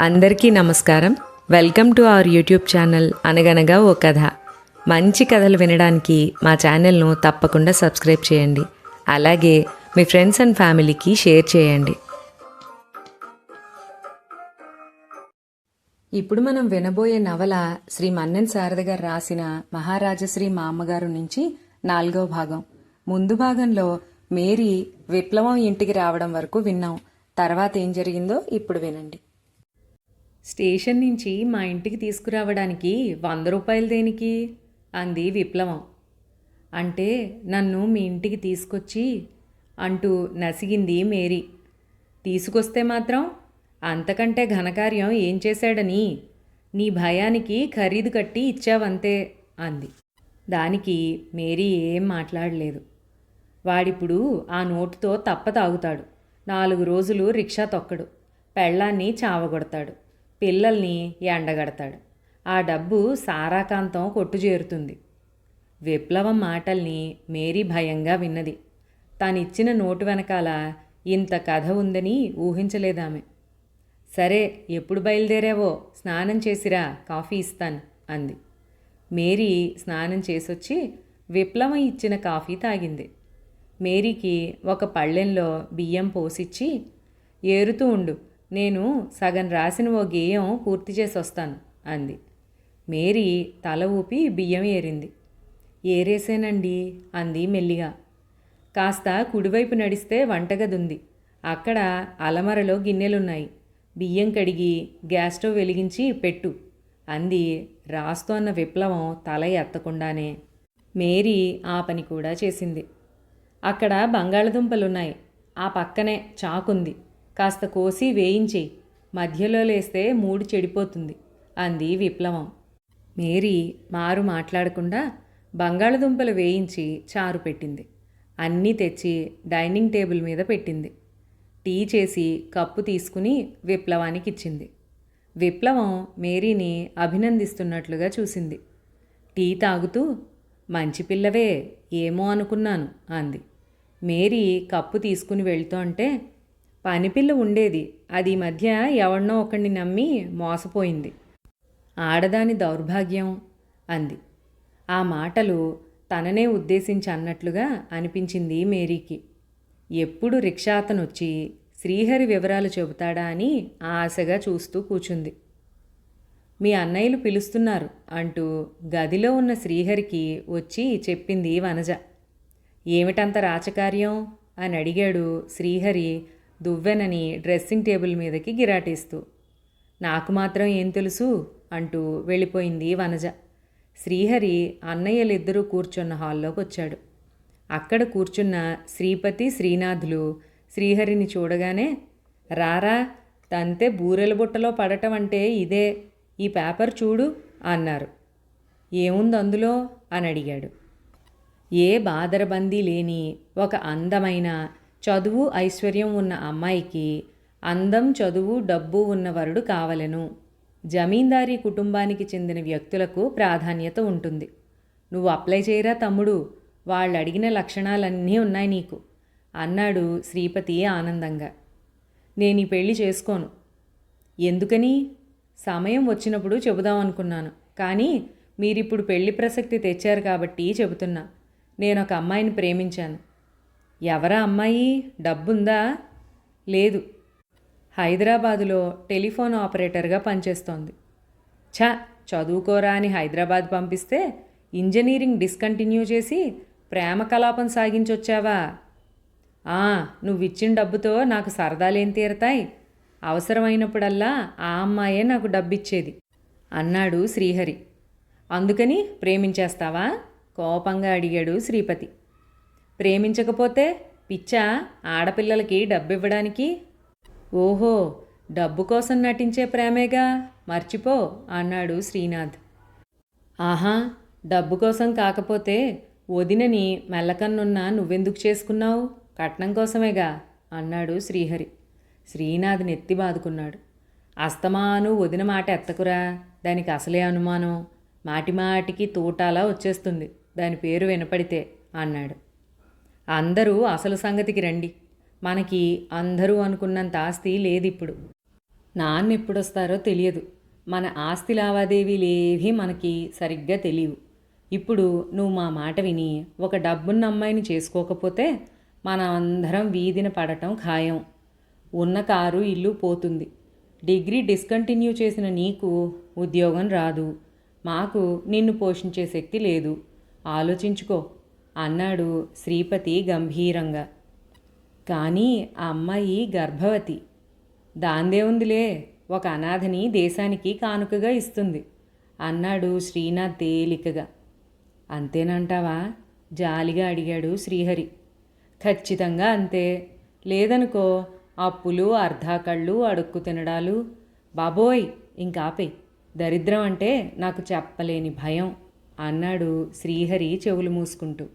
అందరికీ నమస్కారం. Welcome to our YouTube channel అనగనగా ఓ కథ. మంచి కథలు వినడానికి మా ఛానల్ను తప్పకుండా సబ్స్క్రైబ్ చేయండి. అలాగే మీ ఫ్రెండ్స్ అండ్ ఫ్యామిలీకి షేర్ చేయండి. ఇప్పుడు మనం వినబోయే నవల శ్రీ మన్నెన్ శారద గారు రాసిన మహారాజశ్రీ మా అమ్మగారు నుంచి నాలుగో భాగం. ముందు భాగంలో మేరీ విప్లవం ఇంటికి రావడం వరకు విన్నాం. తర్వాత ఏం జరిగిందో ఇప్పుడు వినండి. స్టేషన్ నుంచి మా ఇంటికి తీసుకురావడానికి వంద రూపాయలు దేనికి? అంది విప్లవం. అంటే నన్ను మీ ఇంటికి తీసుకొచ్చి అంటూ నసిగింది మేరీ. తీసుకొస్తే మాత్రం అంతకంటే ఘనకార్యం ఏం చేశాడని నీ భయానికి ఖరీదు కట్టి ఇచ్చావంతే అంది. దానికి మేరీ ఏం మాట్లాడలేదు. వాడిప్పుడు ఆ నోటుతో తప్ప తాగుతాడు. నాలుగు రోజులు రిక్షా తొక్కడు. పెళ్ళాన్ని చావగొడతాడు. పిల్లల్ని ఎండగడతాడు ఆ డబ్బు సారాకాంతం కొట్టు చేరుతుంది విప్లవం మాటల్ని మేరీ భయంగా విన్నది. తానిచ్చిన నోటు వెనకాల ఇంత కథ ఉందని ఊహించలేదామె. సరే ఎప్పుడు బయలుదేరావో స్నానం చేసిరా కాఫీ ఇస్తాను అంది. మేరీ స్నానం చేసొచ్చి విప్లవం ఇచ్చిన కాఫీ తాగింది. మేరీకి ఒక పళ్ళెంలో బియ్యం పోసిచ్చి ఏరుతూ ఉండు నేను సగం రాసిన ఓ గేయం పూర్తి చేసి వస్తాను అంది. మేరీ తల ఊపి బియ్యం ఏరింది. ఏరేసేనండి అంది మెల్లిగా. కాస్త కుడివైపు నడిస్తే వంటగది ఉంది అక్కడ అలమరలో గిన్నెలున్నాయి. బియ్యం కడిగి గ్యాస్ స్టవ్ వెలిగించి పెట్టు అంది రాస్తోన్న విప్లవం తల ఎత్తకుండానే. మేరీ ఆ పని కూడా చేసింది. అక్కడ బంగాళదుంపలున్నాయి. ఆ పక్కనే చాకుంది. కాస్త కోసి వేయించేయి మధ్యలో లేస్తే మూడు చెడిపోతుంది అంది విప్లవం. మేరీ మారు మాట్లాడకుండా బంగాళదుంపలు వేయించి చారు పెట్టింది. అన్నీ తెచ్చి డైనింగ్ టేబుల్ మీద పెట్టింది. టీ చేసి కప్పు తీసుకుని విప్లవానికి ఇచ్చింది విప్లవం మేరీని అభినందిస్తున్నట్లుగా చూసింది. టీ తాగుతూ మంచి పిల్లవే ఏమో అనుకున్నాను అంది. మేరీ కప్పు తీసుకుని వెళ్తూ పనిపిల్ల ఉండేది. అది ఈ మధ్య ఎవడనో ఒకడిని నమ్మి మోసపోయింది. ఆడదాని దౌర్భాగ్యం అంది. ఆ మాటలు తననే ఉద్దేశించి అన్నట్లుగా అనిపించింది మేరీకి. ఎప్పుడు రిక్షా అతను వచ్చి శ్రీహరి వివరాలు చెబుతాడా అని ఆశగా చూస్తూ కూచుంది. మీ అన్నయ్యలు పిలుస్తున్నారు అంటూ గదిలో ఉన్న శ్రీహరికి వచ్చి చెప్పింది వనజ. ఏమిటంత రాచకార్యం? అని అడిగాడు శ్రీహరి దువ్వెనని డ్రెస్సింగ్ టేబుల్ మీదకి గిరాటేస్తూ నాకు మాత్రం ఏం తెలుసు? అంటూ వెళ్ళిపోయింది వనజ. శ్రీహరి అన్నయ్యలిద్దరూ కూర్చున్న హాల్లోకి వచ్చాడు అక్కడ కూర్చున్న శ్రీపతి శ్రీనాథులు శ్రీహరిని చూడగానే రారా తంతే బూరెల బుట్టలో పడటం అంటే ఇదే ఈ పేపర్ చూడు అన్నారు. ఏముంది అందులో? అని అడిగాడు. ఏ బాదరబందీ లేని ఒక అందమైన చదువు ఐశ్వర్యం ఉన్న అమ్మాయికి అందం చదువు డబ్బు ఉన్న వరుడు కావలెను. జమీందారీ కుటుంబానికి చెందిన వ్యక్తులకు ప్రాధాన్యత ఉంటుంది. నువ్వు అప్లై చేయరా తమ్ముడు? వాళ్ళు అడిగిన లక్షణాలన్నీ ఉన్నాయి నీకు. అన్నాడు శ్రీపతి ఆనందంగా. నేను ఈ పెళ్ళి చేసుకోను. ఎందుకని? సమయం వచ్చినప్పుడు చెబుదాం అనుకున్నాను. కానీ మీరిప్పుడు పెళ్ళి ప్రసక్తి తెచ్చారు కాబట్టి చెబుతున్నా. నేను ఒక అమ్మాయిని ప్రేమించాను. ఎవరా అమ్మాయి? డబ్బుందా? లేదు. హైదరాబాదులో టెలిఫోన్ ఆపరేటర్గా పనిచేస్తోంది. ఛ చదువుకోరా అని హైదరాబాద్ పంపిస్తే ఇంజనీరింగ్ డిస్కంటిన్యూ చేసి ప్రేమ కలాపం సాగించొచ్చావా? ఆ నువ్విచ్చిన డబ్బుతో నాకు సరదాలేం తీరతాయి. అవసరమైనప్పుడల్లా ఆ అమ్మాయే నాకు డబ్బిచ్చేది అన్నాడు శ్రీహరి. అందుకని ప్రేమించేస్తావా? కోపంగా అడిగాడు శ్రీపతి. ప్రేమించకపోతే పిచ్చా ఆడపిల్లలకి డబ్బివ్వడానికి? ఓహో డబ్బు కోసం నటించే ప్రేమేగా? మర్చిపో అన్నాడు శ్రీనాథ్. ఆహా డబ్బు కోసం కాకపోతే వదినని మెల్లకన్నున్న నువ్వెందుకు చేసుకున్నావు? కట్నం కోసమేగా? అన్నాడు శ్రీహరి. శ్రీనాథ్ నెత్తి బాదుకున్నాడు. అస్తమాను వదిన మాట ఎత్తకురా? దానికి అసలే అనుమానం. మాటిమాటికి తూటాలా వచ్చేస్తుంది. దాని పేరు వినపడితే అన్నాడు. అందరూ అసలు సంగతికి రండి. మనకి అందరూ అనుకున్నంత ఆస్తి లేదిప్పుడు. నాన్న ఎప్పుడొస్తారో తెలియదు. మన ఆస్తి లావాదేవీలేవీ మనకి సరిగ్గా తెలియవు. ఇప్పుడు నువ్వు మా మాట విని ఒక డబ్బున్న అమ్మాయిని చేసుకోకపోతే మనం అందరం వీధిన పడటం ఖాయం. ఉన్న కారు ఇల్లు పోతుంది. డిగ్రీ డిస్కంటిన్యూ చేసిన నీకు ఉద్యోగం రాదు. మాకు నిన్ను పోషించే శక్తి లేదు. ఆలోచించుకో. అన్నాడు శ్రీపతి గంభీరంగా. కానీ ఆ అమ్మాయి గర్భవతి. దాందే ఉందిలే ఒక అనాథని దేశానికి కానుకగా ఇస్తుంది అన్నాడు శ్రీనాథ్ తేలికగా. అంతేనంటావా? జాలిగా అడిగాడు శ్రీహరి. ఖచ్చితంగా అంతే. లేదనుకో అప్పులు అర్ధాకళ్ళు అడుక్కు తినడాలు. బాబోయ్ ఇంకాపే దరిద్రం అంటే నాకు చెప్పలేని భయం అన్నాడు శ్రీహరి చెవులు మూసుకుంటూ.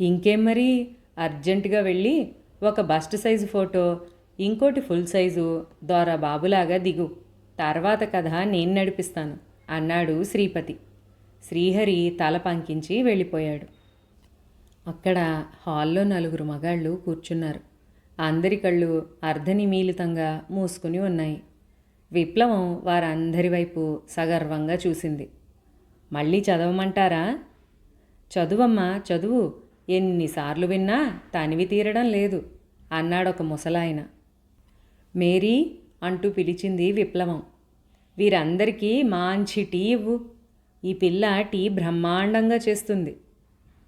ఇంకేం మరి? అర్జెంటుగా వెళ్ళి ఒక బస్ట్ సైజు ఫోటో ఇంకోటి ఫుల్ సైజు దోరా బాబులాగా దిగు. తర్వాత కథ నేను నడిపిస్తాను అన్నాడు శ్రీపతి. శ్రీహరి తల పంకించి వెళ్ళిపోయాడు. అక్కడ హాల్లో నలుగురు మగాళ్ళు కూర్చున్నారు. అందరి కళ్ళు అర్ధనిమీలితంగా మూసుకుని ఉన్నాయి. విప్లవం వారందరి వైపు సగర్వంగా చూసింది. మళ్ళీ చదవమంటారా? చదువమ్మా చదువు. ఎన్నిసార్లు విన్నా తనివి తీరడం లేదు అన్నాడొక ముసలాయన. మేరీ అంటూ పిలిచింది విప్లవం. వీరందరికీ మంచి టీ ఇవ్వు. ఈ పిల్ల టీ బ్రహ్మాండంగా చేస్తుంది.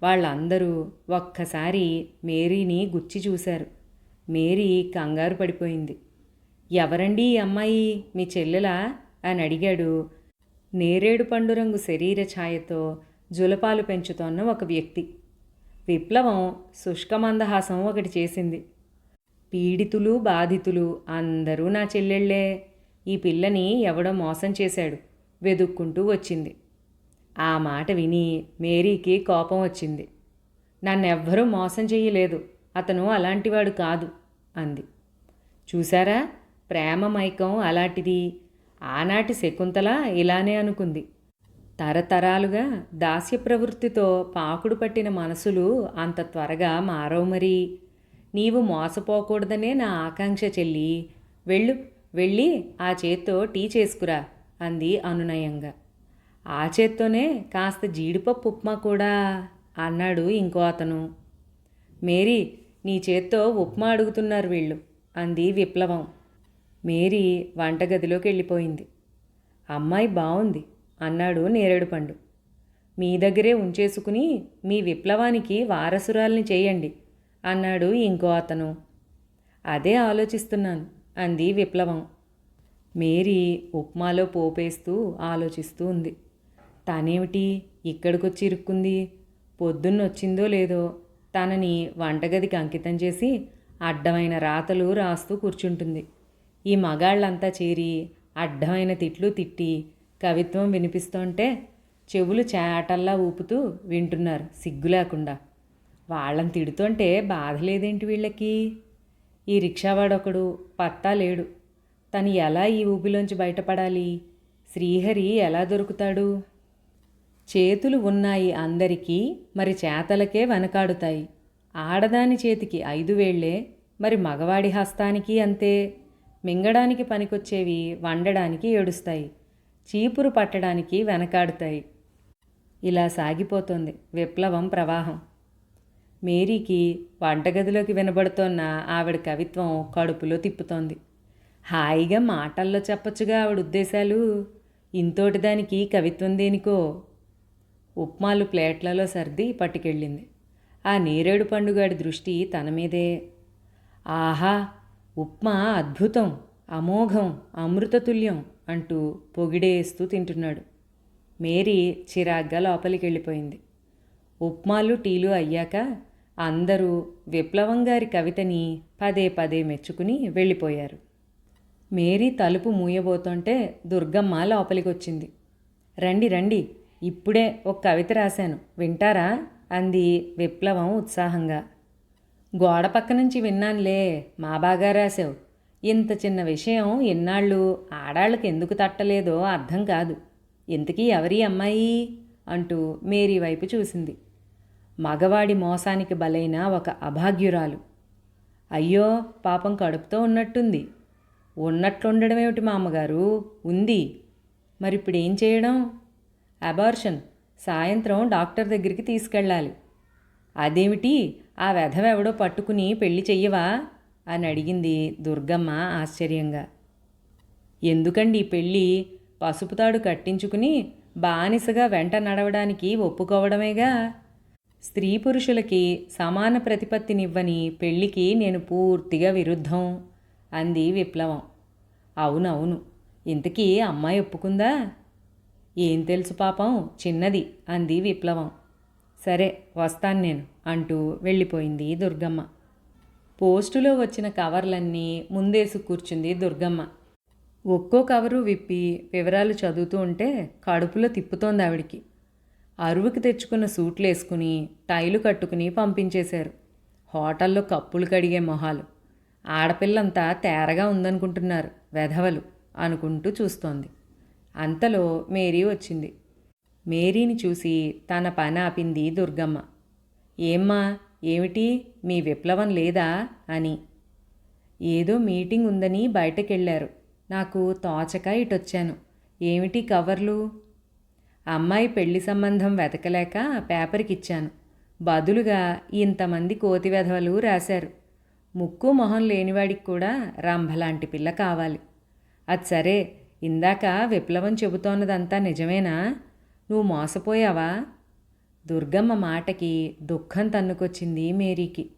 వాళ్ళందరూ ఒక్కసారి మేరీని గుచ్చి చూశారు. మేరీ కంగారు పడిపోయింది. ఎవరండి ఈ అమ్మాయి? మీ చెల్లెలా? అని అడిగాడు నేరేడు పండు రంగు శరీర ఛాయతో జులపాలు పెంచుతోన్న ఒక వ్యక్తి. విప్లవం శుష్కమందహాసం ఒకటి చేసింది. పీడితులు బాధితులు అందరూ నా చెల్లెళ్ళే. ఈ పిల్లని ఎవడో మోసం చేశాడు వెదుక్కుంటూ వచ్చింది. ఆ మాట విని మేరీకి కోపం వచ్చింది. నన్నెవ్వరూ మోసం చేయలేదు అతను అలాంటివాడు కాదు అంది. చూసారా ప్రేమ మైకం అలాంటిది. ఆనాటి శకుంతల ఇలానే అనుకుంది. తరతరాలుగా దాస్య ప్రవృత్తితో పాకుడు పట్టిన మనసులు అంత త్వరగా మారవు మరి. నీవు మోసపోకూడదనే నా ఆకాంక్ష చెల్లి. వెళ్ళు వెళ్ళి ఆ చేత్తో టీ చేసుకురా అంది అనునయంగా. ఆ చేత్తోనే కాస్త జీడిపప్పు ఉప్మా కూడా అన్నాడు ఇంకో అతను. మేరీ నీ చేత్తో ఉప్మా అడుగుతున్నారు వీళ్ళు అంది విప్లవం. మేరీ వంటగదిలోకి వెళ్ళిపోయింది. అమ్మాయి బాగుంది అన్నాడు నేరేడు పండు. మీ దగ్గరే ఉంచేసుకుని మీ విప్లవానికి వారసురాల్ని చేయండి అన్నాడు ఇంకో అతను. అదే ఆలోచిస్తున్నాను అంది విప్లవం. మేరీ ఉప్మాలో పోపేస్తూ ఆలోచిస్తూ ఉంది. తానేమిటి ఇక్కడికొచ్చి ఇరుక్కుంది? పొద్దున్నొచ్చిందో లేదో తనని వంటగదికి అంకితం చేసి అడ్డమైన రాతలు రాస్తూ కూర్చుంటుంది. ఈ మగాళ్ళంతా చేరి అడ్డమైన తిట్లు తిట్టి కవిత్వం వినిపిస్తుంటే చెవులు చేటల్లా ఊపుతూ వింటున్నారు సిగ్గు లేకుండా. వాళ్ళని తిడుతుంటే బాధ లేదేంటి వీళ్ళకి? ఈ రిక్షావాడొకడు పత్తా లేడు. తను ఎలా ఈ ఊబిలోంచి బయటపడాలి? శ్రీహరి ఎలా దొరుకుతాడు? చేతులు ఉన్నాయి అందరికీ మరి చేతలకే వెనకాడుతాయి. ఆడదాని చేతికి ఐదు వేళ్ళే మరి మగవాడి హస్తానికి అంతే. మింగడానికి పనికొచ్చేవి వండడానికి ఏడుస్తాయి. చీపురు పట్టడానికి వెనకాడుతాయి. ఇలా సాగిపోతుంది విప్లవం ప్రవాహం. మేరీకి వంటగదిలోకి వినబడుతోన్న ఆవిడ కవిత్వం కడుపులో తిప్పుతోంది. హాయిగా మాటల్లో చెప్పొచ్చుగా ఆవిడ ఉద్దేశాలు. ఇంతోటి దానికి కవిత్వం దేనికో? ఉప్మాలు ప్లేట్లలో సర్ది పట్టుకెళ్ళింది. ఆ నేరేడు పండుగాడి దృష్టి తన మీదే. ఆహా ఉప్మా అద్భుతం అమోఘం అమృతతుల్యం. అంటూ పొగిడేస్తూ తింటున్నాడు. మేరీ చిరాగ్గా లోపలికి వెళ్ళిపోయింది ఉప్మాలు టీలు అయ్యాక అందరూ విప్లవం గారి కవితని పదే పదే మెచ్చుకుని వెళ్ళిపోయారు. మేరీ తలుపు మూయబోతుంటే దుర్గమ్మ లోపలికి వచ్చింది రండి రండి ఇప్పుడే ఒక కవిత రాశాను. వింటారా? అంది విప్లవం ఉత్సాహంగా. గోడ పక్క నుంచి విన్నానులే మా బాగా రాశావు. ఇంత చిన్న విషయం ఇన్నాళ్ళు ఆడాళ్ళకి ఎందుకు తట్టలేదో అర్థం కాదు. ఇంతకీ ఎవరి అమ్మాయి? అంటూ మేరీ వైపు చూసింది. మగవాడి మోసానికి బలైన ఒక అభాగ్యురాలు. అయ్యో పాపం కడుపుతో ఉన్నట్టుంది. ఉన్నట్లుండడమేమిటి మా అమ్మగారు ఉంది. మరిప్పుడు ఏం చేయడం? అబార్షన్. సాయంత్రం డాక్టర్ దగ్గరికి తీసుకెళ్ళాలి. అదేమిటి? ఆ వెధవెవడో పట్టుకుని పెళ్ళి చెయ్యవా? అని అడిగింది దుర్గమ్మ ఆశ్చర్యంగా. ఎందుకండి పెళ్ళి? పసుపుతాడు కట్టించుకుని బానిసగా వెంట నడవడానికి ఒప్పుకోవడమేగా? స్త్రీ పురుషులకి సమాన ప్రతిపత్తినివ్వని పెళ్ళికి నేను పూర్తిగా విరుద్ధం అంది విప్లవం. అవునవును ఇంతకీ అమ్మాయి ఒప్పుకుందా? ఏం తెలుసు పాపం చిన్నది అంది విప్లవం. సరే వస్తాను నేను అంటూ వెళ్ళిపోయింది దుర్గమ్మ. పోస్టులో వచ్చిన కవర్లన్నీ ముందేసి కూర్చుంది దుర్గమ్మ. ఒక్కో కవరు విప్పి వివరాలు చదువుతూ ఉంటే కడుపులో తిప్పుతోంది ఆవిడికి. అరువుకి తెచ్చుకున్న సూట్లు వేసుకుని టైలు కట్టుకుని పంపించేశారు. హోటల్లో కప్పులు కడిగే మొహాలు. ఆడపిల్లంతా తేరగా ఉందనుకుంటున్నారు వెధవలు అనుకుంటూ చూస్తోంది. అంతలో మేరీ వచ్చింది. మేరీని చూసి తన పని ఆపింది దుర్గమ్మ. ఏమ్మా ఏమిటి? మీ విప్లవం లేదా? అని. ఏదో మీటింగ్ ఉందని బయటకెళ్ళారు. నాకు తోచక ఇటొచ్చాను. ఏమిటి కవర్లు? అమ్మాయి పెళ్ళి సంబంధం వెతకలేక పేపర్కి ఇచ్చాను బదులుగా ఇంతమంది కోతి వెధవలు రాశారు. ముక్కు మొహం లేనివాడికి కూడా రంభలాంటి పిల్ల కావాలి. అది సరే ఇందాక విప్లవం చెబుతోన్నదంతా నిజమేనా? నువ్వు మోసపోయావా? దుర్గమ్మ మాటకి దుఃఖం తన్నుకొచ్చింది మేరీకి.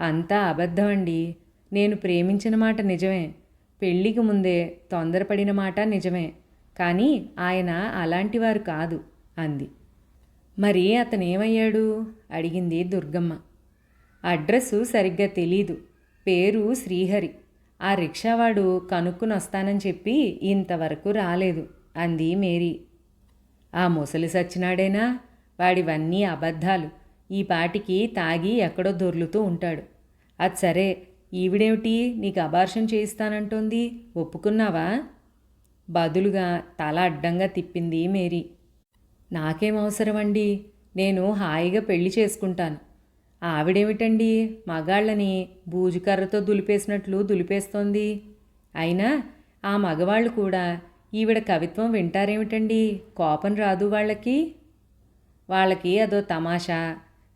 అంతా అబద్ధం అండి నేను ప్రేమించిన మాట నిజమే. పెళ్ళికి ముందే తొందరపడిన మాట నిజమే. కానీ ఆయన అలాంటివారు కాదు అంది. మరి అతనేమయ్యాడు? అడిగింది దుర్గమ్మ. అడ్రస్సు సరిగ్గా తెలీదు. పేరు శ్రీహరి. ఆ రిక్షావాడు కనుక్కుని వస్తానని చెప్పి ఇంతవరకు రాలేదు అంది మేరీ. ఆ ముసలి సచ్చినాడేనా? వాడివన్నీ అబద్ధాలు. ఈ పాటికి తాగి ఎక్కడో దొర్లుతూ ఉంటాడు. అది సరే ఈవిడేమిటి నీకు అబార్షన్ చేయిస్తానంటోంది? ఒప్పుకున్నావా? బదులుగా తల అడ్డంగా తిప్పింది మేరీ. నాకేం అవసరమండి? నేను హాయిగా పెళ్ళి చేసుకుంటాను. ఆవిడేమిటండి? మగాళ్ళని బూజుకర్రతో దులిపేసినట్లు దులిపేస్తోంది. అయినా ఆ మగవాళ్ళు కూడా ఈవిడ కవిత్వం వింటారేమిటండి? కోపం రాదు వాళ్ళకి. వాళ్ళకి అదో తమాషా.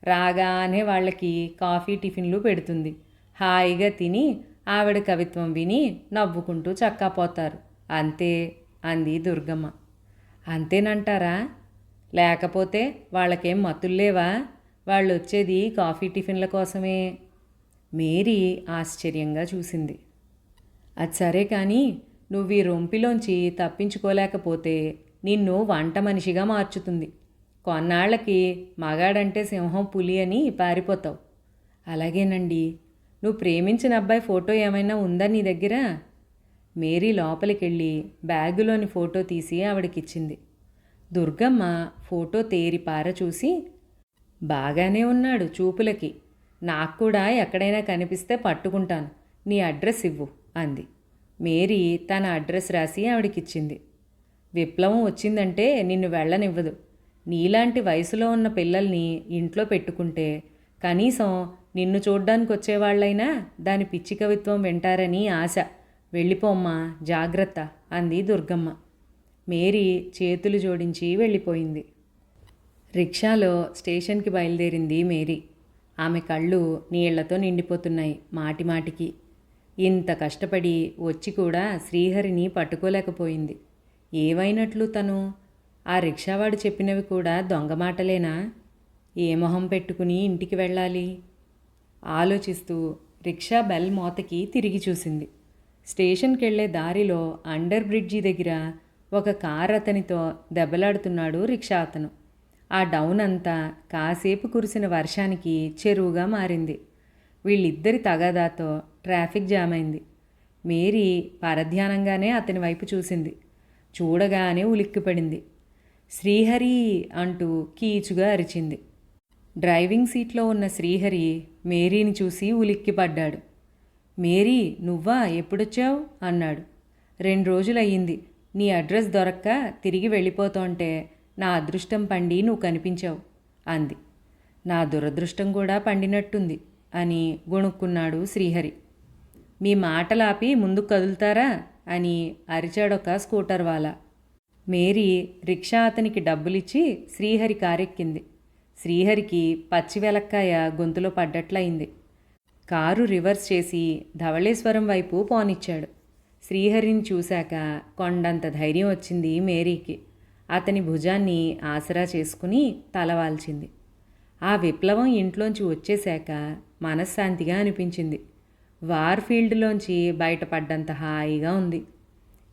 రాగానే వాళ్ళకి కాఫీ టిఫిన్లు పెడుతుంది. హాయిగా తిని ఆవిడ కవిత్వం విని నవ్వుకుంటూ చక్కాపోతారు అంతే అంది దుర్గమ్మ. అంతేనంటారా? లేకపోతే వాళ్ళకేం మతుల్లేవా వాళ్ళు వచ్చేది కాఫీ టిఫిన్ల కోసమే. మేరీ ఆశ్చర్యంగా చూసింది. అది సరే కానీ నువ్వు ఈ రొంపిలోంచి తప్పించుకోలేకపోతే నిన్ను వంట మనిషిగా మార్చుతుంది. కొన్నాళ్ళకి మగాడంటే సింహం పులి అని పారిపోతావు. అలాగేనండి. నువ్వు ప్రేమించిన అబ్బాయి ఫోటో ఏమైనా ఉందా నీ దగ్గర? మేరీ లోపలికెళ్ళి బ్యాగులోని ఫోటో తీసి ఆవిడకిచ్చింది. దుర్గమ్మ ఫోటో తేరి పార చూసి బాగానే ఉన్నాడు చూపులకి. నాకు కూడా ఎక్కడైనా కనిపిస్తే పట్టుకుంటాను. నీ అడ్రస్ ఇవ్వు అంది. మేరీ తన అడ్రస్ రాసి ఆవిడకిచ్చింది. విప్లవం వచ్చిందంటే నిన్ను వెళ్ళనివ్వదు. నీలాంటి వయసులో ఉన్న పిల్లల్ని ఇంట్లో పెట్టుకుంటే కనీసం నిన్ను చూడ్డానికి వచ్చేవాళ్ళైనా దాని పిచ్చి కవిత్వం వింటారని ఆశ. వెళ్ళిపోమ్మా జాగ్రత్త అంది దుర్గమ్మ. మేరీ చేతులు జోడించి వెళ్ళిపోయింది. రిక్షాలో స్టేషన్కి బయలుదేరింది మేరీ. ఆమె కళ్ళు నీళ్ళతో నిండిపోతున్నాయి మాటిమాటికి ఇంత కష్టపడి వచ్చి కూడా శ్రీహరిని పట్టుకోలేకపోయింది. ఏవైనట్లు తను ఆ రిక్షావాడు చెప్పినవి కూడా దొంగ మాటలేనా? ఏ మొహం పెట్టుకుని ఇంటికి వెళ్ళాలి? ఆలోచిస్తూ రిక్షా బెల్ మోతకి తిరిగి చూసింది. స్టేషన్కి వెళ్ళే దారిలో అండర్ బ్రిడ్జి దగ్గర ఒక కార్ అతనితో దెబ్బలాడుతున్నాడు రిక్షా అతను. ఆ డౌన్ అంతా కాసేపు కురిసిన వర్షానికి చెరువుగా మారింది. వీళ్ళిద్దరి తగాదాతో ట్రాఫిక్ జామ్ అయింది. మేరీ పరధ్యానంగానే అతని వైపు చూసింది. చూడగానే ఉలిక్కిపడింది. శ్రీహరి అంటూ కీచుగా అరిచింది. డ్రైవింగ్ సీట్లో ఉన్న శ్రీహరి మేరీని చూసి ఉలిక్కిపడ్డాడు. మేరీ నువ్వా? ఎప్పుడొచ్చావు? అన్నాడు. రెండు రోజులయ్యింది. నీ అడ్రస్ దొరక్క తిరిగి వెళ్ళిపోతుంటే నా అదృష్టం పండి నువ్వు కనిపించావు అంది. నా దురదృష్టం కూడా పండినట్టుంది అని గొణుక్కున్నాడు శ్రీహరి. మీ మాటలాపి ముందుకు కదులుతారా? అని అరిచాడొక స్కూటర్ వాలా. మేరీ రిక్షా అతనికి డబ్బులిచ్చి శ్రీహరి కారెక్కింది. శ్రీహరికి పచ్చి వెలక్కాయ గొంతులో పడ్డట్లయింది. కారు రివర్స్ చేసి ధవళేశ్వరం వైపు పోనిచ్చాడు. శ్రీహరిని చూశాక కొండంత ధైర్యం వచ్చింది మేరీకి. అతని భుజాన్ని ఆసరా చేసుకుని తలవాల్చింది ఆ విప్లవం ఇంట్లోంచి వచ్చేశాక మనశ్శాంతిగా అనిపించింది. వార్ఫీల్డ్లోంచి బయటపడ్డంత హాయిగా ఉంది.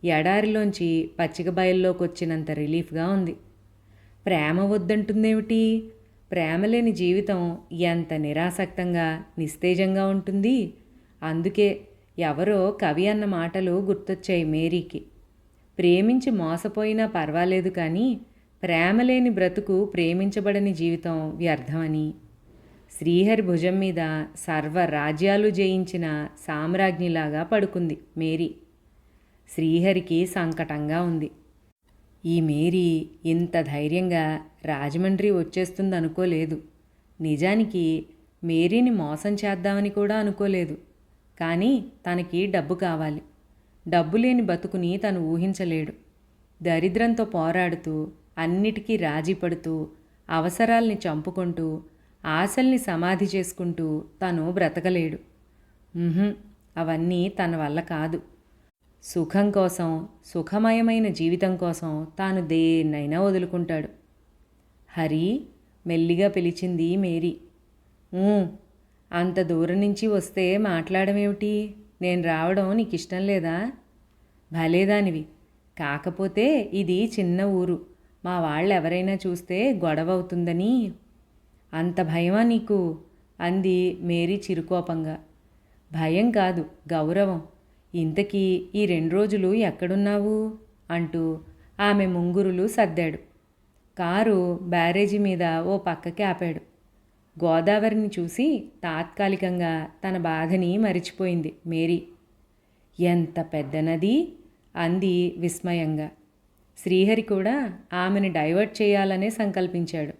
ఎడారిలోంచి పచ్చిక బయల్లోకి వచ్చినంత రిలీఫ్గా ఉంది. ప్రేమ వద్దంటుందేమిటి? ప్రేమ లేని జీవితం ఎంత నిరాసక్తంగా నిస్తేజంగా ఉంటుంది. అందుకే ఎవరో కవి అన్న మాటలు గుర్తొచ్చాయి మేరీకి. ప్రేమించి మోసపోయినా పర్వాలేదు కానీ ప్రేమ లేని బ్రతుకు ప్రేమించబడని జీవితం వ్యర్థమని. శ్రీహరి భుజం మీద సర్వ రాజ్యాలు జయించిన సామ్రాజ్ఞిలాగా పడుకుంది మేరీ. శ్రీహరికి సంకటంగా ఉంది. ఈ మేరీ ఇంత ధైర్యంగా రాజమండ్రి వచ్చేస్తుందనుకోలేదు. నిజానికి మేరీని మోసం చేద్దామని కూడా అనుకోలేదు. కానీ తనకి డబ్బు కావాలి. డబ్బు లేని బతుకుని తను ఊహించలేడు. దరిద్రంతో పోరాడుతూ అన్నిటికీ రాజీ పడుతూ అవసరాల్ని చంపుకుంటూ ఆశల్ని సమాధి చేసుకుంటూ తను బ్రతకలేడు. అవన్నీ తన వల్ల కాదు. సుఖం కోసం సుఖమయమైన జీవితం కోసం తాను దేన్నైనా వదులుకుంటాడు. హరి మెల్లిగా పిలిచింది మేరీ. అంత దూరం నుంచి వస్తే మాట్లాడమేమిటి? నేను రావడం నీకు ఇష్టం లేదా భలేదానివి కాకపోతే ఇది చిన్న ఊరు. మా వాళ్ళు ఎవరైనా చూస్తే గొడవ అవుతుందని అంత భయమా నీకు? అంది మేరీ చిరుకోపంగా. భయం కాదు గౌరవం. ఇంతకీ ఈ రెండు రోజులు ఎక్కడున్నావు? అంటూ ఆమె ముంగురులు సర్దాడు. కారు బ్యారేజీ మీద ఓ పక్కకి ఆపాడు. గోదావరిని చూసి తాత్కాలికంగా తన బాధని మరిచిపోయింది మేరీ. ఎంత పెద్ద నది? అంది విస్మయంగా. శ్రీహరి కూడా ఆమెను డైవర్ట్ చేయాలనే సంకల్పించాడు.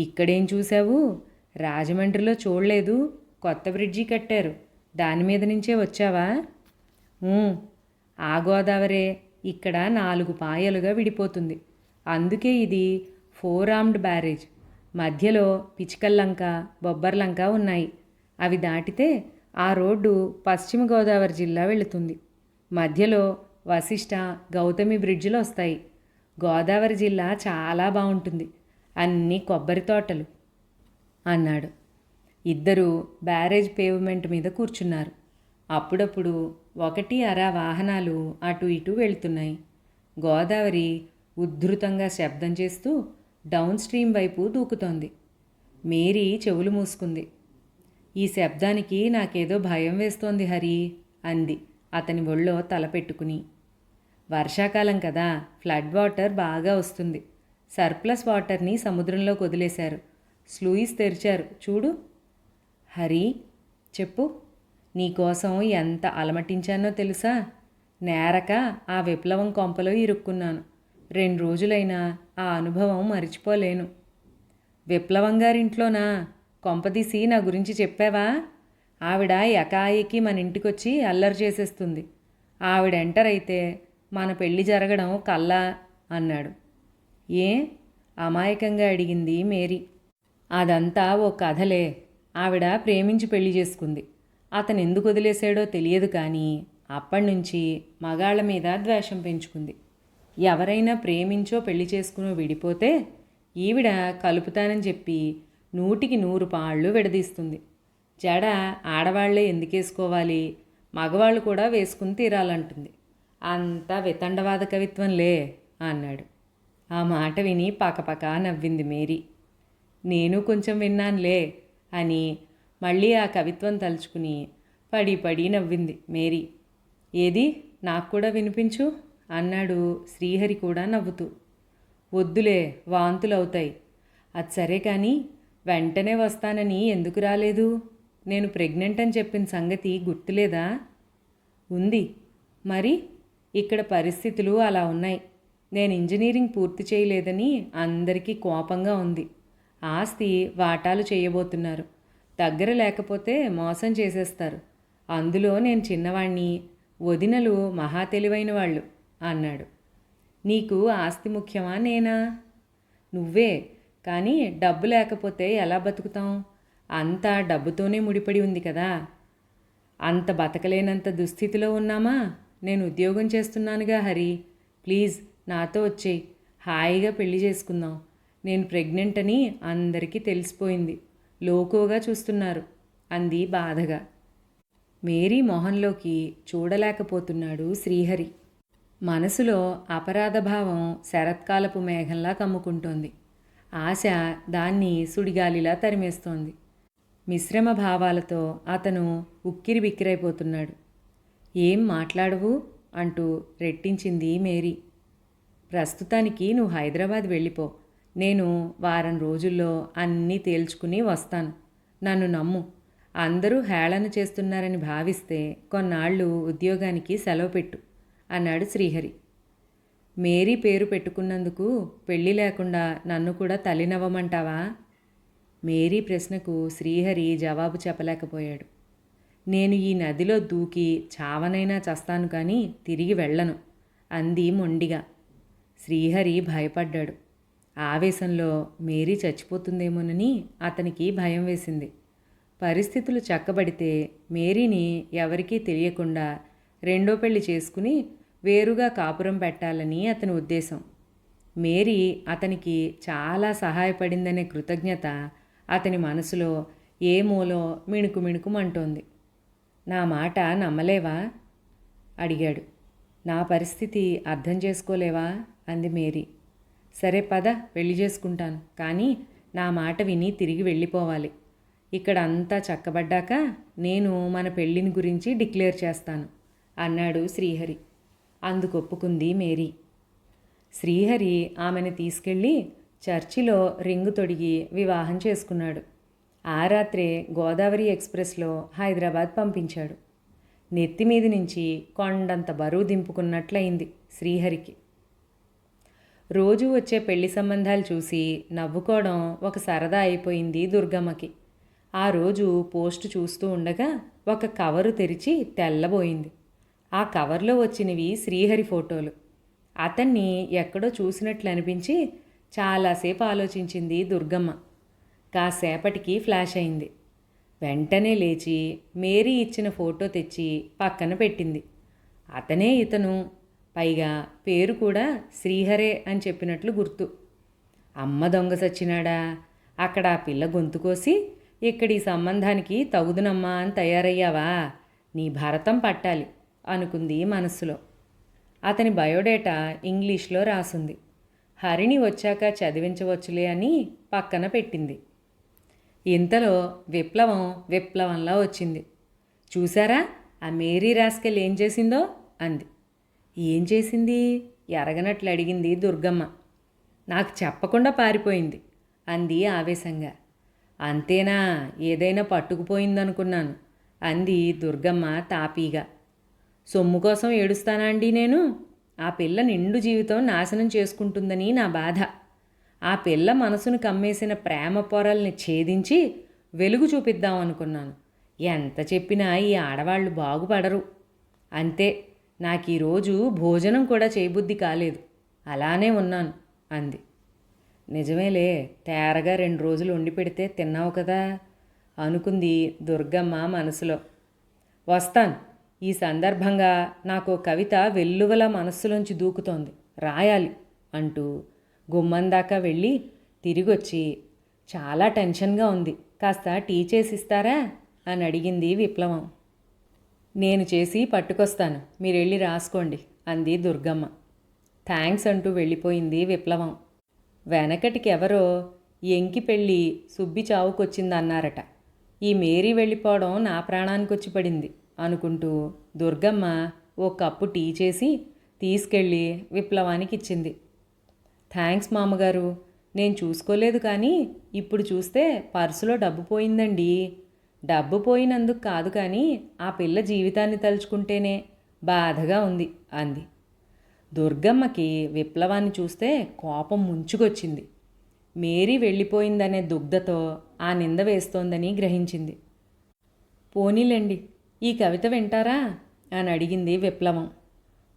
ఇక్కడేం చూశావు? రాజమండ్రిలో చూడలేదు. కొత్త బ్రిడ్జి కట్టారు. దాని మీద నుంచే వచ్చావా? ఆ గోదావరే ఇక్కడ నాలుగు పాయలుగా విడిపోతుంది. అందుకే ఇది ఫోర్ ఆర్మ్డ్ బ్యారేజ్. మధ్యలో పిచికల్లంక బొబ్బర్లంక ఉన్నాయి. అవి దాటితే ఆ రోడ్డు పశ్చిమ గోదావరి జిల్లా వెళుతుంది. మధ్యలో వశిష్ట గౌతమి బ్రిడ్జిలు వస్తాయి. గోదావరి జిల్లా చాలా బాగుంటుంది. అన్ని కొబ్బరి తోటలు అన్నాడు. ఇద్దరు బ్యారేజ్ పేవ్మెంట్ మీద కూర్చున్నారు. అప్పుడప్పుడు ఒకటి అర వాహనాలు అటు ఇటు వెళ్తున్నాయి. గోదావరి ఉద్ధృతంగా శబ్దం చేస్తూ డౌన్ స్ట్రీమ్ వైపు దూకుతోంది. మేరీ చెవులు మూసుకుంది. ఈ శబ్దానికి నాకేదో భయం వేస్తోంది హరి అంది అతని ఒళ్ళో తలపెట్టుకుని వర్షాకాలం కదా ఫ్లడ్ వాటర్ బాగా వస్తుంది. సర్ప్లస్ వాటర్ని సముద్రంలోకి వదిలేశారు స్లూయిస్ తెరిచారు. చూడు. హరి చెప్పు. నీకోసం ఎంత అలమటించానో తెలుసా? నేరక ఆ విప్లవం కొంపలో ఇరుక్కున్నాను. రెండు రోజులైనా ఆ అనుభవం మరిచిపోలేను. విప్లవం గారింట్లోనా? కొంపదీసి నా గురించి చెప్పావా? ఆవిడ ఎకాయికి మన ఇంటికొచ్చి అల్లరి చేసేస్తుంది. ఆవిడ ఎంటర్ అయితే మన పెళ్ళి జరగడం కల్లా అన్నాడు. ఏ? అమాయకంగా అడిగింది మేరీ. అదంతా ఓ కథలే. ఆవిడ ప్రేమించి పెళ్ళి చేసుకుంది. అతను ఎందుకు వదిలేశాడో తెలియదు కానీ అప్పటినుంచి మగాళ్ళ మీద ద్వేషం పెంచుకుంది. ఎవరైనా ప్రేమించో పెళ్ళి చేసుకునో విడిపోతే ఈవిడ కలుపుతానని చెప్పి నూటికి నూరు పాళ్ళు విడదీస్తుంది. జడ ఆడవాళ్ళే ఎందుకేసుకోవాలి? మగవాళ్ళు కూడా వేసుకుని తీరాలంటుంది. అంతా వితండవాద కవిత్వంలే అన్నాడు. ఆ మాట విని పకపక నవ్వింది మేరీ. నేను కొంచెం విన్నానులే అని మళ్ళీ ఆ కవిత్వం తలుచుకుని పడి పడి నవ్వింది మేరీ. ఏది? నాకు కూడా వినిపించు? అన్నాడు శ్రీహరి కూడా నవ్వుతూ. వద్దులే వాంతులు అవుతాయి అది సరే కానీ వెంటనే వస్తానని ఎందుకు రాలేదు? నేను ప్రెగ్నెంట్ అని చెప్పిన సంగతి గుర్తులేదా? ఉంది. మరి? ఇక్కడ పరిస్థితులు అలా ఉన్నాయి. నేను ఇంజనీరింగ్ పూర్తి చేయలేదని అందరికీ కోపంగా ఉంది. ఆస్తి వాటాలు చేయబోతున్నారు. దగ్గర లేకపోతే మోసం చేసేస్తారు. అందులో నేను చిన్నవాణ్ణి వదినలు మహా తెలివైన వాళ్ళు అన్నాడు. నీకు ఆస్తి ముఖ్యమా నేనా? నువ్వే కానీ డబ్బు లేకపోతే ఎలా బతుకుతాం? అంతా డబ్బుతోనే ముడిపడి ఉంది కదా. అంత బతకలేనంత దుస్థితిలో ఉన్నామా? నేను ఉద్యోగం చేస్తున్నానుగా హరి. ప్లీజ్ నాతో వచ్చేయి. హాయిగా పెళ్ళి చేసుకుందాం. నేను ప్రెగ్నెంట్ అని అందరికీ తెలిసిపోయింది. లోకోగా చూస్తున్నారు అంది బాధగా. మేరీ మొహంలోకి చూడలేకపోతున్నాడు శ్రీహరి. మనసులో అపరాధభావం శరత్కాలపు మేఘంలా కమ్ముకుంటోంది. ఆశ దాన్ని సుడిగాలిలా తరిమేస్తోంది. మిశ్రమ భావాలతో అతను ఉక్కిరి బిక్కిరైపోతున్నాడు. ఏం మాట్లాడవు? అంటూ రెట్టించింది మేరీ. ప్రస్తుతానికి నువ్వు హైదరాబాద్ వెళ్ళిపో. నేను వారం రోజుల్లో అన్నీ తేల్చుకుని వస్తాను. నన్ను నమ్ము. అందరూ హేళన చేస్తున్నారని భావిస్తే కొన్నాళ్ళు ఉద్యోగానికి సెలవు పెట్టు అన్నాడు శ్రీహరి. మేరీ పేరు పెట్టుకున్నందుకు పెళ్ళి లేకుండా నన్ను కూడా తల్లినవ్వమంటావా? మేరీ ప్రశ్నకు శ్రీహరి జవాబు చెప్పలేకపోయాడు. నేను ఈ నదిలో దూకి చావనైనా చస్తాను కానీ తిరిగి వెళ్ళను అంది మొండిగా. శ్రీహరి భయపడ్డాడు. ఆవేశంలో మేరీ చచ్చిపోతుందేమోనని అతనికి భయం వేసింది. పరిస్థితులు చక్కబడితే మేరీని ఎవరికీ తెలియకుండా రెండో పెళ్ళి చేసుకుని వేరుగా కాపురం పెట్టాలని అతని ఉద్దేశం. మేరీ అతనికి చాలా సహాయపడిందనే కృతజ్ఞత అతని మనసులో ఏ మూలో మిణుకు మిణుకుమంటోంది నా మాట నమ్మలేవా? అడిగాడు. నా పరిస్థితి అర్థం చేసుకోలేవా? అంది మేరీ. సరే పద పెళ్ళి చేసుకుంటాను. కానీ నా మాట విని తిరిగి వెళ్ళిపోవాలి. ఇక్కడ అంతా చక్కబడ్డాక నేను మన పెళ్ళిని గురించి డిక్లేర్ చేస్తాను అన్నాడు శ్రీహరి. అందుకొప్పుకుంది మేరీ. శ్రీహరి ఆమెను తీసుకెళ్ళి చర్చిలో రింగు తొడిగి వివాహం చేసుకున్నాడు. ఆ రాత్రే గోదావరి ఎక్స్ప్రెస్లో హైదరాబాద్ పంపించాడు. నెత్తిమీది నుంచి కొండంత బరువు దింపుకున్నట్లయింది శ్రీహరికి. రోజు వచ్చే పెళ్ళి సంబంధాలు చూసి నవ్వుకోవడం ఒక సరదా అయిపోయింది దుర్గమ్మకి. ఆ రోజు పోస్ట్ చూస్తూ ఉండగా ఒక కవరు తెరిచి తెల్లబోయింది. ఆ కవర్లో వచ్చినవి శ్రీహరి ఫోటోలు. అతన్ని ఎక్కడో చూసినట్లు అనిపించి చాలాసేపు ఆలోచించింది దుర్గమ్మ. కాసేపటికి ఫ్లాష్ అయింది. వెంటనే లేచి మేరీ ఇచ్చిన ఫోటో తెచ్చి పక్కన పెట్టింది. అతనే ఇతను పైగా పేరు కూడా శ్రీహరే అని చెప్పినట్లు గుర్తు. అమ్మ దొంగ సచ్చినాడా? అక్కడ ఆ పిల్ల గొంతు కోసి ఇక్కడి సంబంధానికి తగుదునమ్మా అని తయారయ్యావా? నీ భరతం పట్టాలి అనుకుంది మనస్సులో. అతని బయోడేటా ఇంగ్లీష్లో రాసుంది. హరిణి వచ్చాక చదివించవచ్చులే అని పక్కన పెట్టింది. ఇంతలో విప్లవం విప్లవంలా వచ్చింది. చూసారా ఆ మేరీ రాస్కెల్ ఏం చేసిందో? అంది. ఏం చేసింది? ఎరగనట్లు అడిగింది దుర్గమ్మ. నాకు చెప్పకుండా పారిపోయింది అంది ఆవేశంగా. అంతేనా? ఏదైనా పట్టుకుపోయిందనుకున్నాను అంది దుర్గమ్మ తాపీగా. సొమ్ము కోసం ఏడుస్తానా అండి నేను? ఆ పిల్ల నిండు జీవితం నాశనం చేసుకుంటుందని నా బాధ. ఆ పిల్ల మనసును కమ్మేసిన ప్రేమ పొరల్ని ఛేదించి వెలుగు చూపిద్దాం అనుకున్నాను ఎంత చెప్పినా ఈ ఆడవాళ్ళు బాగుపడరు. అంతే. నాకు ఈరోజు భోజనం కూడా చేయబుద్ధి కాలేదు. అలానే ఉన్నాను అంది. నిజమేలే తేరగా రెండు రోజులు వండి పెడితే తిన్నావు కదా అనుకుంది దుర్గమ్మ మనసులో. వస్తాను. ఈ సందర్భంగా నాకు కవిత వెల్లువల మనస్సులోంచి దూకుతోంది. రాయాలి అంటూ గుమ్మం దాకా వెళ్ళి తిరిగొచ్చి చాలా టెన్షన్గా ఉంది. కాస్త టీ చేసి ఇస్తారా అని అడిగింది విప్లవం. నేను చేసి పట్టుకొస్తాను. మీరు వెళ్ళి రాసుకోండి అంది దుర్గమ్మ. థ్యాంక్స్ అంటూ వెళ్ళిపోయింది విప్లవం. వెనకటికి ఎవరో ఎంకి పెళ్ళి సుబ్బి చావుకొచ్చిందన్నారట. ఈ మేరీ వెళ్ళిపోవడం నా ప్రాణానికి వచ్చి పడింది అనుకుంటూ దుర్గమ్మ ఓ కప్పు టీ చేసి తీసుకెళ్ళి విప్లవానికి ఇచ్చింది థ్యాంక్స్ మామగారు నేను చూసుకోలేదు కానీ ఇప్పుడు చూస్తే పర్సులో డబ్బు పోయిందండి. డబ్బు పోయినందుకు కాదు కానీ ఆ పిల్ల జీవితాన్ని తలుచుకుంటేనే బాధగా ఉంది అంది. దుర్గమ్మకి విప్లవాన్ని చూస్తే కోపం ముంచుకొచ్చింది. మేరీ వెళ్ళిపోయిందనే దుగ్ధతో ఆ నింద వేస్తోందని గ్రహించింది. పోనీలండి ఈ కవిత వింటారా? అని అడిగింది విప్లవం.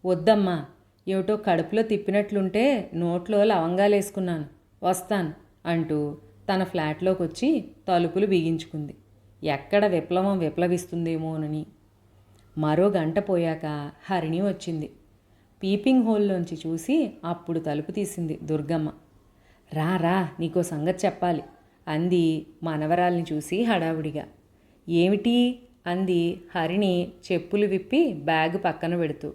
వద్దమ్మా ఏమిటో కడుపులో తిప్పినట్లుంటే నోట్లో లవంగాలేసుకున్నాను వస్తాను అంటూ తన ఫ్లాట్లోకి వచ్చి తలుపులు బిగించుకుంది. ఎక్కడ విప్లవం విప్లవిస్తుందేమోనని. మరో గంట పోయాక హరిణి వచ్చింది. పీపింగ్ హోల్లోంచి చూసి అప్పుడు తలుపు తీసింది దుర్గమ్మ. రా రా నీకో సంగతి చెప్పాలి అంది మనవరాల్ని చూసి హడావుడిగా. ఏమిటి? అంది హరిణి చెప్పులు విప్పి బ్యాగ్ పక్కన పెడుతూ.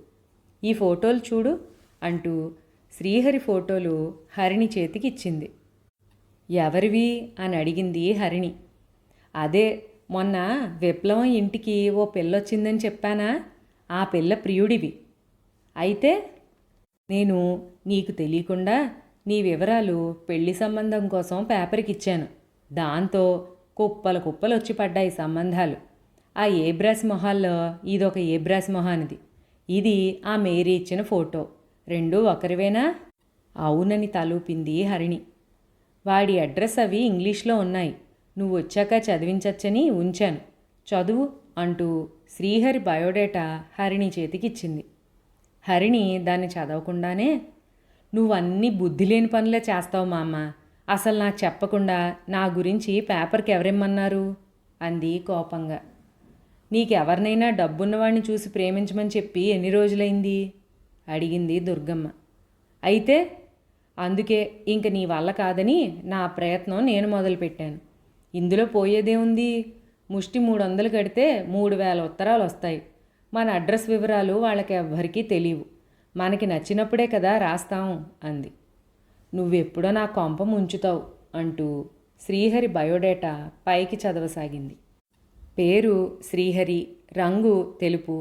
ఈ ఫోటోలు చూడు అంటూ శ్రీహరి ఫోటోలు హరిణి చేతికి ఇచ్చింది ఎవరివి? అని అడిగింది హరిణి. అదే మొన్న విప్లవం ఇంటికి ఓ పిల్లొచ్చిందని చెప్పానా? ఆ పిల్ల ప్రియుడివి. అయితే నేను నీకు తెలియకుండా నీ వివరాలు పెళ్ళి సంబంధం కోసం పేపర్కి ఇచ్చాను. దాంతో కుప్పల కుప్పలు వచ్చి పడ్డాయి సంబంధాలు. ఆ ఏబ్రాస్ మొహాల్లో ఇదొక ఏబ్రాస్ మొహానిది. ఇది ఆ మేరీ ఇచ్చిన ఫోటో. రెండూ ఒకరివేనా? అవునని తలూపింది హరిణి. వాడి అడ్రస్ అవి ఇంగ్లీష్లో ఉన్నాయి. నువ్వు వచ్చాక చదివించచ్చని ఉంచాను. చదువు అంటూ శ్రీహరి బయోడేటా హరిణి చేతికిచ్చింది. హరిణి దాన్ని చదవకుండానే నువ్వన్నీ బుద్ధి లేని పనులే చేస్తావు మా అమ్మ అసలు నాకు చెప్పకుండా నా గురించి పేపర్కి ఎవరిమ్మన్నారు? అంది కోపంగా. నీకెవరినైనా డబ్బున్నవాడిని చూసి ప్రేమించమని చెప్పి ఎన్ని రోజులైంది? అడిగింది దుర్గమ్మ. అయితే అందుకే ఇంక నీ వల్ల కాదని నా ప్రయత్నం నేను మొదలుపెట్టాను. ఇందులో పోయేదేముంది ముష్టి మూడు వందలు కడితే మూడు వేల ఉత్తరాలు వస్తాయి మన అడ్రస్ వివరాలు వాళ్ళకి ఎవ్వరికీ తెలియవు మనకి నచ్చినప్పుడే కదా రాస్తాం అంది. నువ్వెప్పుడో నా కొంప ముంచుతావు అంటూ శ్రీహరి బయోడేటా పైకి చదవసాగింది. పేరు శ్రీహరి రంగు తెలుపు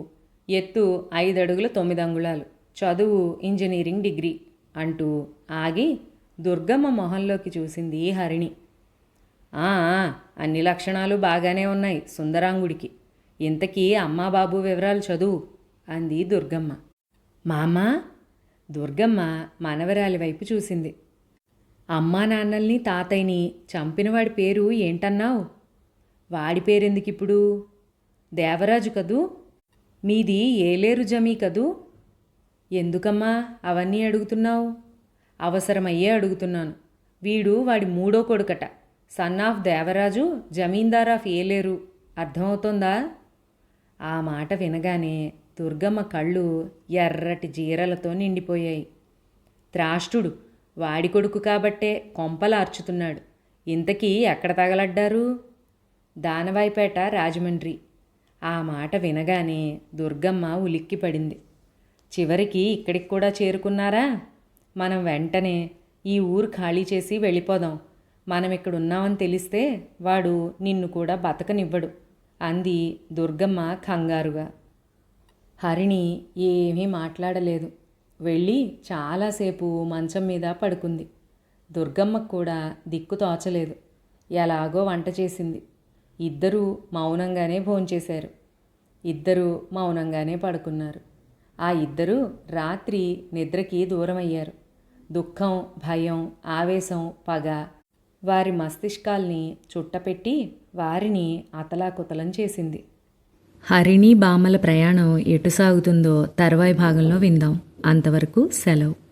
ఎత్తు ఐదు అడుగుల తొమ్మిది అంగుళాలు చదువు ఇంజనీరింగ్ డిగ్రీ అంటూ ఆగి దుర్గమ్మ మొహంలోకి చూసింది హరిణి. అన్ని లక్షణాలు బాగానే ఉన్నాయి సుందరాంగుడికి. ఇంతకీ అమ్మా బాబు వివరాలు చదువు అంది దుర్గమ్మ. మామా దుర్గమ్మ మనవరాలి వైపు చూసింది. అమ్మా నాన్నల్ని తాతయ్యని చంపినవాడి పేరు ఏంటన్నావు? వాడి పేరెందుకిప్పుడు? దేవరాజు కదూ? మీది ఏలేరు జమీ కదూ? ఎందుకమ్మా అవన్నీ అడుగుతున్నావు? అవసరమయ్యే అడుగుతున్నాను. వీడు వాడి మూడో కొడుకట. Son of Devaraju zamindar of Eleru అర్థమవుతోందా? ఆ మాట వినగానే దుర్గమ్మ కళ్ళు ఎర్రటి జీరలతో నిండిపోయాయి. త్రాష్టుడు వాడి కొడుకు కాబట్టే కొంపలార్చుతున్నాడు ఇంతకీ ఎక్కడ తగలడ్డారు? దానవాయిపేట రాజమండ్రి. ఆ మాట వినగానే దుర్గమ్మ ఉలిక్కిపడింది. చివరికి ఇక్కడికి కూడా చేరుకున్నారా? మనం వెంటనే ఈ ఊరు ఖాళీ చేసి వెళ్ళిపోదాం. మనం ఇక్కడ ఉన్నామని తెలిస్తే వాడు నిన్ను కూడా బతకనివ్వడు అంది దుర్గమ్మ కంగారుగా. హరిణి ఏమీ మాట్లాడలేదు. వెళ్ళి చాలాసేపు మంచం మీద పడుకుంది. దుర్గమ్మకు కూడా దిక్కు తోచలేదు. ఎలాగో వంట చేసింది. ఇద్దరూ మౌనంగానే భోంచేశారు. ఇద్దరూ మౌనంగానే పడుకున్నారు. ఆ ఇద్దరూ రాత్రి నిద్రకి దూరమయ్యారు. దుఃఖం భయం ఆవేశం పగ వారి మస్తిష్కాల్ని చుట్టపెట్టి వారిని అతలాకుతలం చేసింది. హరిణి బామల ప్రయాణం ఎటు సాగుతుందో తర్వాయి భాగంలో విందాం. అంతవరకు సెలవు.